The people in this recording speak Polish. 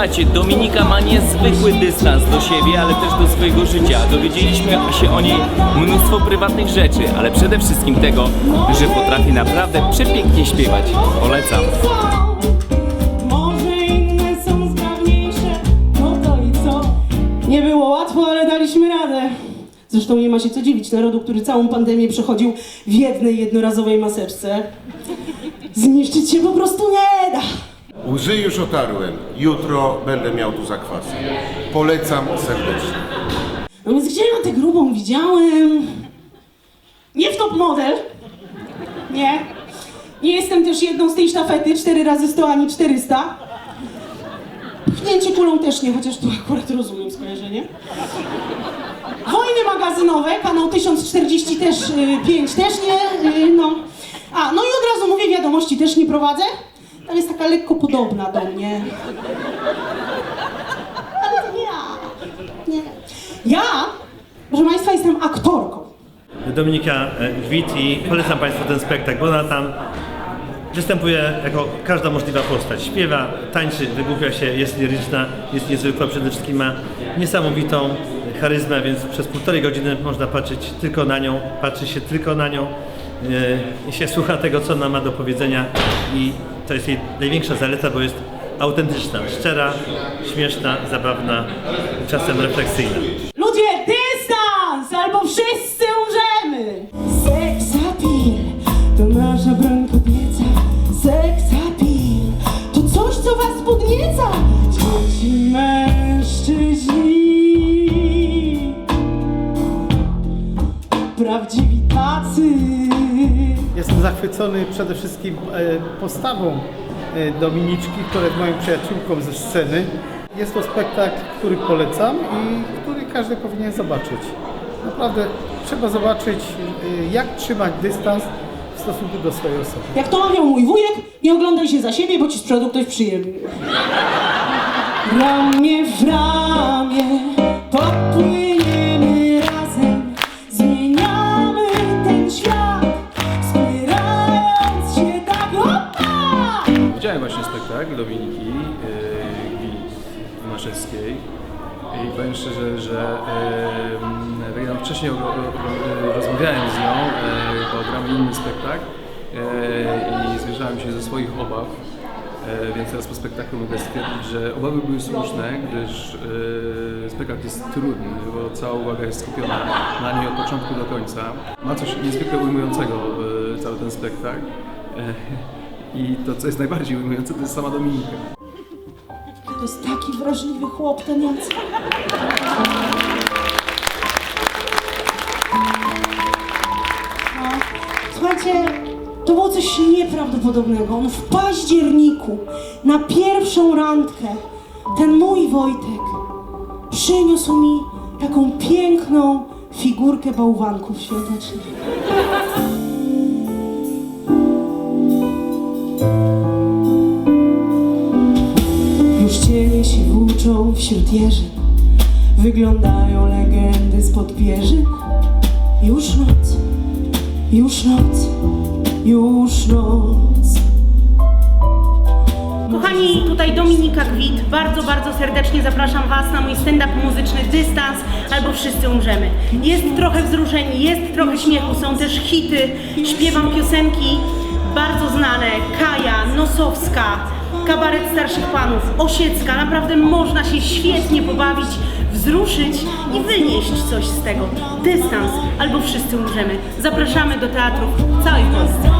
Słuchajcie, Dominika ma niezwykły dystans do siebie, ale też do swojego życia. Dowiedzieliśmy się o niej mnóstwo prywatnych rzeczy, ale przede wszystkim tego, że potrafi naprawdę przepięknie śpiewać. Polecam. Może inne są no to i co? Nie było łatwo, ale daliśmy radę. Zresztą nie ma się co dziwić narodu, który całą pandemię przechodził w jednej jednorazowej maseczce. Zniszczyć się po prostu nie da. Łzy już otarłem. Jutro będę miał tu zakwasy. Polecam serdecznie. No więc gdzie ja tę grubą widziałem? Nie w top model. Nie. Nie jestem też jedną z tej sztafety 4 razy 100 ani 400. Pchnięcie kulą też nie, chociaż tu akurat rozumiem skojarzenie. Wojny magazynowe, kanał 1040 też, y, 5 też nie, y, no. A, no i od razu mówię, wiadomości też nie prowadzę. Tam jest taka lekko podobna do mnie. Ale to nie ja. Nie. Ja, proszę Państwa, jestem aktorką. Dominika e, Gwit i polecam Państwu ten spektakl, bo ona tam występuje jako każda możliwa postać. Śpiewa, tańczy, wygłupia się, jest liryczna, jest niezwykła, przede wszystkim ma niesamowitą charyzmę, więc przez półtorej godziny można patrzeć tylko na nią, patrzy się tylko na nią e, i się słucha tego, co ona ma do powiedzenia i to jest jej największa zaleta, bo jest autentyczna, szczera, śmieszna, zabawna, czasem refleksyjna. Ludzie, dystans! Albo wszyscy umrzemy! Seks to nasza broń kobieca. Seks to coś, co was podnieca. Dzieci mężczyźni prawdziwi tacy. Jestem zachwycony przede wszystkim e, postawą e, Dominiczki, która jest moją przyjaciółką ze sceny. Jest to spektakl, który polecam i który każdy powinien zobaczyć. Naprawdę trzeba zobaczyć, e, jak trzymać dystans w stosunku do swojej osoby. Jak to mawiał mój wujek, nie oglądaj się za siebie, bo ci z przodu ktoś przyjemny. Ramię spektakl Dominiki yy, Gwint Maszewskiej i powiem szczerze, że yy, tak jak wcześniej rozmawiałem z nią, yy, bo gramy inny spektakl i zwierzałem się ze swoich obaw, yy, więc teraz po spektaklu mogę stwierdzić, że obawy były słuszne, gdyż yy, spektakl jest trudny, bo cała uwaga jest skupiona na niej od początku do końca. Ma coś niezwykle ujmującego cały ten spektakl. I to, co jest najbardziej ujmujące, to jest sama Dominika. To jest taki wrażliwy chłop ten Jacek. Słuchajcie, to było coś nieprawdopodobnego. On w październiku na pierwszą randkę, ten mój Wojtek, przyniósł mi taką piękną figurkę bałwanków świątecznych. Włóczą wśród jeży Wyglądają legendy spod pierzy Już noc, już noc, już noc Kochani, tutaj Dominika Gwit. Bardzo, bardzo serdecznie zapraszam Was na mój stand-up muzyczny Dystans albo Wszyscy umrzemy. Jest trochę wzruszeń, jest trochę śmiechu, są też hity. Śpiewam piosenki bardzo znane. Kaja, Nosowska, Kabaret Starszych Panów, Osiecka. Naprawdę można się świetnie pobawić, wzruszyć i wynieść coś z tego. Dystans albo Wszyscy umrzemy. Zapraszamy do teatrów w całej Polsce.